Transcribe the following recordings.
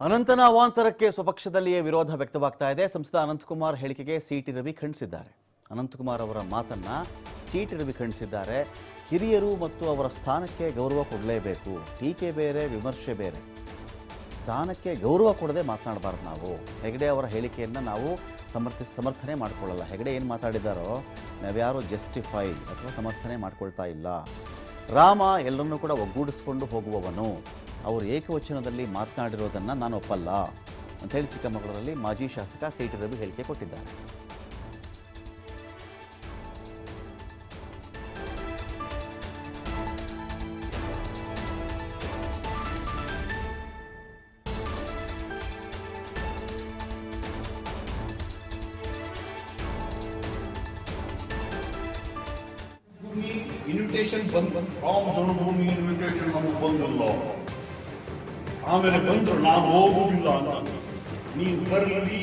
ಅನಂತನ ಅವಾಂತರಕ್ಕೆ ಸ್ವಪಕ್ಷದಲ್ಲಿಯೇ ವಿರೋಧ ವ್ಯಕ್ತವಾಗ್ತಾ ಇದೆ. ಸಂಸದ ಅನಂತಕುಮಾರ್ ಹೇಳಿಕೆಗೆ ಸಿಟಿ ರವಿ ಖಂಡಿಸಿದ್ದಾರೆ. ಅನಂತಕುಮಾರ್ ಅವರ ಮಾತನ್ನ ಸಿಟಿ ರವಿ ಖಂಡಿಸಿದ್ದಾರೆ. ಹಿರಿಯರು ಮತ್ತು ಅವರ ಸ್ಥಾನಕ್ಕೆ ಗೌರವ ಕೊಡಲೇಬೇಕು. ಟೀಕೆ ಬೇರೆ, ವಿಮರ್ಶೆ ಬೇರೆ. ಸ್ಥಾನಕ್ಕೆ ಗೌರವ ಕೊಡದೆ ಮಾತನಾಡಬಾರ್ದು ನಾವು. ಹೆಗಡೆ ಅವರ ಹೇಳಿಕೆಯನ್ನು ನಾವು ಸಮರ್ಥಿ, ಸಮರ್ಥನೆ ಮಾಡಿಕೊಳ್ಳಲ್ಲ. ಹೆಗಡೆ ಏನು ಮಾತಾಡಿದಾರೋ, ನಾವ್ಯಾರು ಜಸ್ಟಿಫೈ ಅಥವಾ ಸಮರ್ಥನೆ ಮಾಡ್ಕೊಳ್ತಾ ಇಲ್ಲ. ರಾಮ ಎಲ್ಲರನ್ನೂ ಕೂಡ ಒಗ್ಗೂಡಿಸ್ಕೊಂಡು ಹೋಗುವವನು. ಅವರು ಏಕವಚನದಲ್ಲಿ ಮಾತನಾಡಿರೋದನ್ನು ನಾನು ಒಪ್ಪಲ್ಲ ಅಂತೇಳಿ ಚಿಕ್ಕಮಗಳೂರಲ್ಲಿ ಮಾಜಿ ಶಾಸಕ ಸಿ ಟಿ ರವಿ ಹೇಳಿಕೆ ಕೊಟ್ಟಿದ್ದಾರೆ. ಭೂಮಿ ಇನ್ವಿಟೇಷನ್ ಬಂದ್ ರಾಮ ಜನ್ಮಭೂಮಿ ಇನ್ವಿಟೇಷನ್ ನಮಗೆ ಬಂದಿಲ್ಲ. ಆಮೇಲೆ ಬಂದ್ರು ನಾನು ಹೋಗುವುದಿಲ್ಲ ಅಂತ. ನೀವು ಬರಲಿ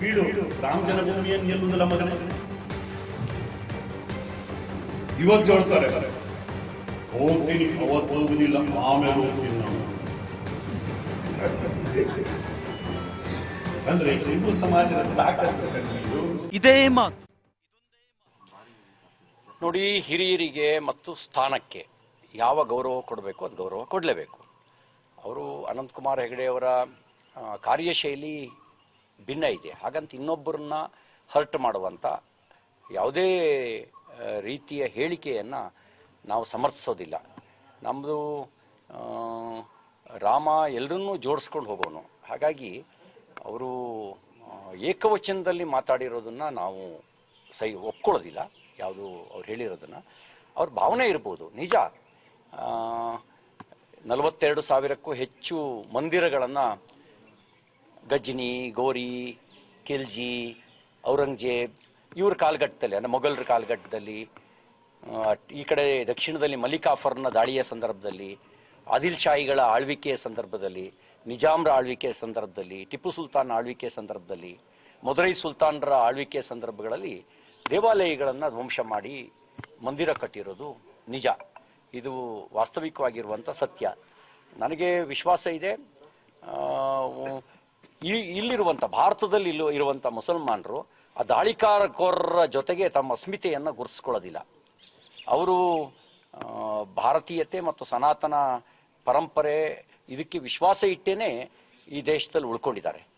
ಬೀಡು. ರಾಮ ಜನ್ಮಭೂಮಿಯನ್ನು ಗೆಲ್ಲುವುದಿಲ್ಲ ಮಗನೇ. ಇವತ್ತು ಹೇಳ್ತಾರೆ ಹೋಗ್ತೀನಿ ಅವತ್ತು ಹೋಗುದಿಲ್ಲ ಆಮೇಲೆ ಹೋಗ್ತೀನಿ ನಾನು. ಅಂದ್ರೆ ಹಿಂದೂ ಸಮಾಜದ ತಾಕತ್ತು ಇದೇ ಮಾತು. ನೋಡಿ ಹಿರಿಯರಿಗೆ ಮತ್ತು ಸ್ಥಾನಕ್ಕೆ ಯಾವ ಗೌರವ ಕೊಡಬೇಕು ಅದು ಗೌರವ ಕೊಡಲೇಬೇಕು. ಅವರು ಅನಂತಕುಮಾರ್ ಹೆಗಡೆ ಅವರ ಕಾರ್ಯಶೈಲಿ ಭಿನ್ನ ಇದೆ. ಹಾಗಂತ ಇನ್ನೊಬ್ಬರನ್ನ ಹರ್ಟ್ ಮಾಡುವಂಥ ಯಾವುದೇ ರೀತಿಯ ಹೇಳಿಕೆಯನ್ನು ನಾವು ಸಮರ್ಥಿಸೋದಿಲ್ಲ. ನಮ್ಮದು ರಾಮ ಎಲ್ಲರನ್ನೂ ಜೋಡಿಸ್ಕೊಂಡು ಹೋಗೋನು. ಹಾಗಾಗಿ ಅವರು ಏಕವಚನದಲ್ಲಿ ಮಾತಾಡಿರೋದನ್ನು ನಾವು ಸೈ, ಒಪ್ಕೊಳ್ಳೋದಿಲ್ಲ. ಯಾವುದು ಅವ್ರು ಹೇಳಿರೋದನ್ನು. ಅವ್ರ ಭಾವನೆ ಇರ್ಬೋದು. ನಿಜ. ನಲವತ್ತೆರಡು ಸಾವಿರಕ್ಕೂ ಹೆಚ್ಚು ಮಂದಿರಗಳನ್ನು ಗಜ್ನಿ, ಗೋರಿ ಖಿಲ್ಜಿ ಔರಂಗಜೇಬ್, ಇವ್ರ ಕಾಲಘಟ್ಟದಲ್ಲಿ, ಅಂದರೆ ಮೊಘಲರ ಕಾಲಘಟ್ಟದಲ್ಲಿ ಈ ಕಡೆ ದಕ್ಷಿಣದಲ್ಲಿ ಮಲಿಕಾಫರ್ನ ದಾಳಿಯ ಸಂದರ್ಭದಲ್ಲಿ ಆದಿಲ್ ಶಾಹಿಗಳ ಆಳ್ವಿಕೆಯ ಸಂದರ್ಭದಲ್ಲಿ, ನಿಜಾಮ್ರ ಆಳ್ವಿಕೆಯ ಸಂದರ್ಭದಲ್ಲಿ, ಟಿಪ್ಪು ಸುಲ್ತಾನ್ ಆಳ್ವಿಕೆಯ ಸಂದರ್ಭದಲ್ಲಿ, ಮದುರೈ ಸುಲ್ತಾನರ ಆಳ್ವಿಕೆಯ ಸಂದರ್ಭಗಳಲ್ಲಿ ದೇವಾಲಯಗಳನ್ನು ಧ್ವಂಸ ಮಾಡಿ ಮಂದಿರ ಕಟ್ಟಿರೋದು ನಿಜ. ಇದು ವಾಸ್ತವಿಕವಾಗಿರುವಂಥ ಸತ್ಯ. ನನಗೆ ವಿಶ್ವಾಸ ಇದೆ. ಈ ಇಲ್ಲಿರುವಂಥ ಭಾರತದಲ್ಲಿ ಇಲ್ಲೂ ಇರುವಂಥ ಮುಸಲ್ಮಾನರು ಆ ದಾಳಿಕಾರಕೋರರ ಜೊತೆಗೆ ತಮ್ಮ ಅಸ್ಮಿತೆಯನ್ನು ಗುರುತಿಸ್ಕೊಳ್ಳೋದಿಲ್ಲ. ಅವರು ಭಾರತೀಯತೆ ಮತ್ತು ಸನಾತನ ಪರಂಪರೆ ಇದಕ್ಕೆ ವಿಶ್ವಾಸ ಇಟ್ಟೇನೆ ಈ ದೇಶದಲ್ಲಿ ಉಳ್ಕೊಂಡಿದ್ದಾರೆ.